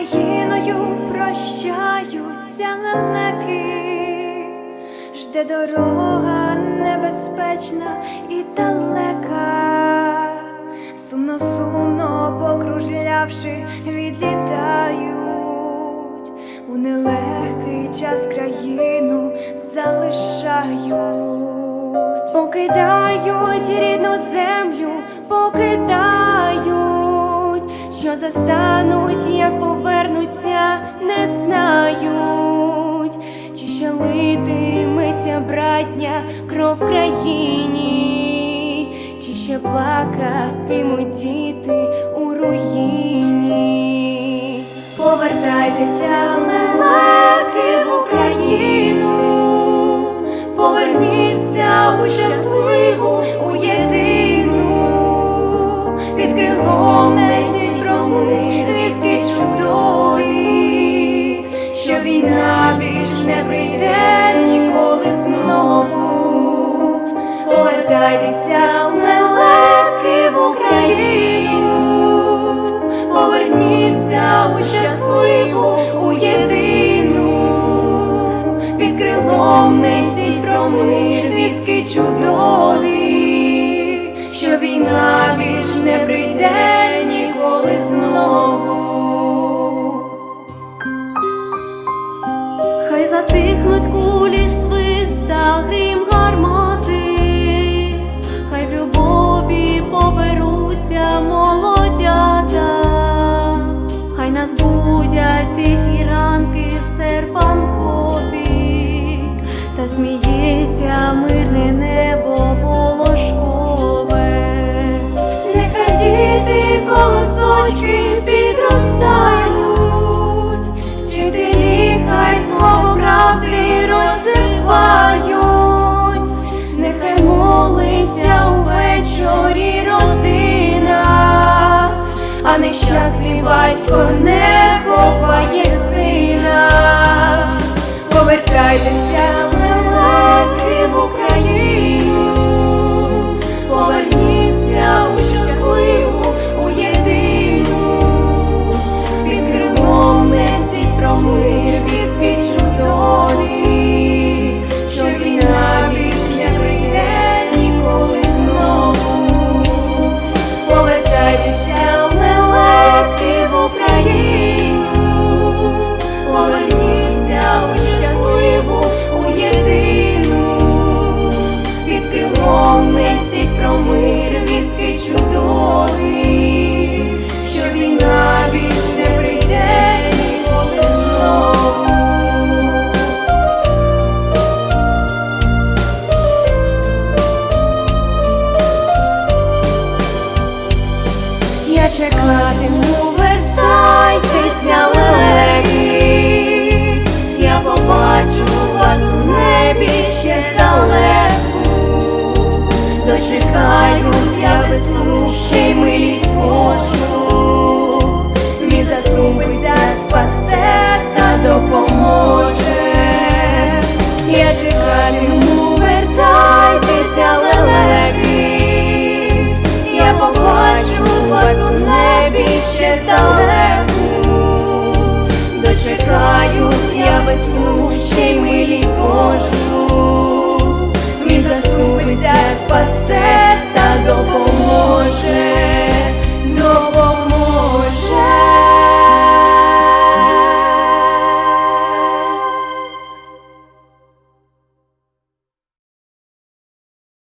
повертаються лелеки, жде дорога небезпечна і далека, сумно, сумно покружлявши, відлітають. У нелегкий час країну залишають. Покидають рідну землю, покидають, що застануть, як повернуться, не знають, чи ще литиметься братня кров в країні, чи ще плакатимуть діти у руїні. Повертайтеся, лелеки, в Україну, поверніться у щасливу, Повертайтеся, лелеки, в Україну, поверніться у щасливу, у єдину, під крилом несіть про мир вістки чудові, що війна більш не прийде ніколи знову. Хай затихнуть та сміється мирне небо волошкове. Нехай діти колосочки підростають, вчителі хай слово правди розсипають, нехай молиться увечорі родина, а нещасний батько не gerçek vadim she